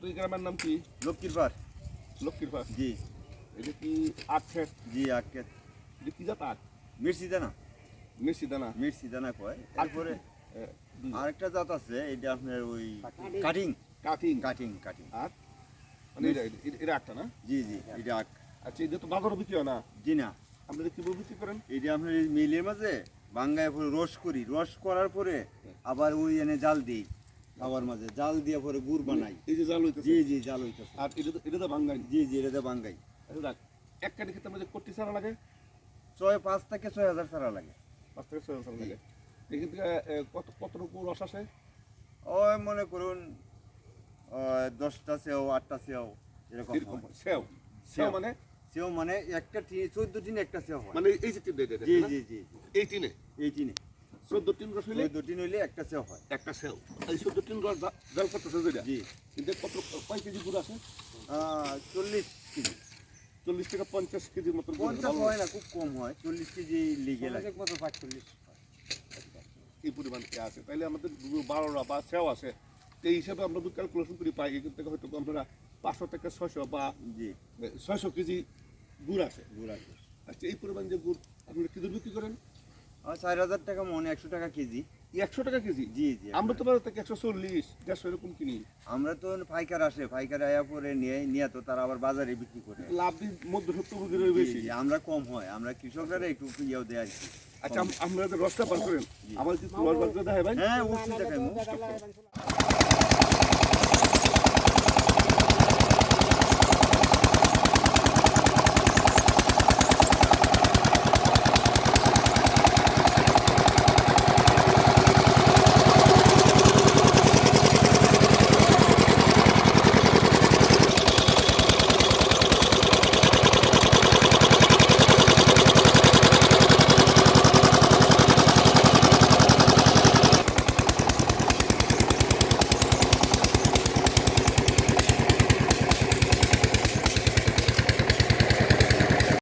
তো এই গ্রামের নাম কি? লক্ষ্মীর পার লক্ষ্মীর পাড় জি। এটা কি আছে জি আজকে এটা কি জাত আট মির্চি দানা মিষ্টি দানা মির্চি দানা কয় তারপরে আরেকটা জাত আছে এটা আপনার ওই কাটিং। কাটিং। কাটিং। কাটিং আট মানে এটা এটা- না? জি জি এটা আখ। আচ্ছা এটা তো বাজারও বিক্রি হয় না? জি না। আপনারা কি বিক্রি করেন? এটা আপনার এই মিলের মাঝে বাঙ্গায় পরে রস করি। রস করার পরে আবার ওই এনে জাল দিই। খাবার মাঝে। জাল দিয়ে পরে গুড় বানাই। এই যে জাল হইতেছে। জি জি জাল হইতেছে। আর এটা তো এটা তো বাঙ্গাই জি জি এটাতে বাঙ্গাই আচ্ছা এক কাটি খেতে আমাদের কোটি সারা লাগে? ছয় পাঁচ থেকে ছয় হাজার ছাড়া লাগে। পাঁচ থেকে ছয় সারা লাগে। এখান থেকে কত কতটুকু রস আসে? ওই মনে করুন দশটা সেও আটটা সেও এরকম সেও? সেও মানে? সেও মানে একটা টিন চোদ্দ টিন একটা সেও মানে এই যে এটা জি? জি জি। এই তিনে এই টিনে। চোদ্দ তিন রস হইলে? চোদ্দ টিন হইলে একটা সেও হয়। একটা সেও। এই চোদ্দ তিন রস জাল করতেছে যেটা? জি। কিন্তু কত কয় কেজি গুড় আছে? চল্লিশ কেজি। চল্লিশ থেকে পঞ্চাশ কেজির মতো পঞ্চাশ হয় না খুব কম হয়। চল্লিশ কেজি লিগে লাগে। মতো পাঁচচল্লিশ এই পরিমাণ কে আছে? তাইলে আমাদের বারোটা বা সেও আছে। এই হিসাবে আমরা যদি ক্যালকুলেশন করি পাই এখান থেকে হয়তো আমরা পাঁচশো থেকে ছয়শো বা জি। ছয়শো কেজি গুড় আছে। গুড় আছে। আচ্ছা এই পরিমাণ যে গুড় আপনারা কি দূর বিক্রি করেন? চার হাজার টাকা মনে একশো টাকা কেজি। একশো টাকা কেজি? জি জি আমরা তো বাজার থেকে একশো চল্লিশ দেড়শো এরকম কিনি। আমরা তো পাইকার আসে পাইকার আয়া পরে নিয়ে নিয়ে তো তারা আবার বাজারে বিক্রি করে। লাভ দিন মধ্য সত্তর জি, বেশি। আমরা কম হয় আমরা কৃষকরা একটু ইয়েও দেয় আর কি। আচ্ছা আম- আপনারা যে রসটা বার করেন। আমার কি রস বার করে দেখায় ভাই। হ্যাঁ অবশ্যই দেখাই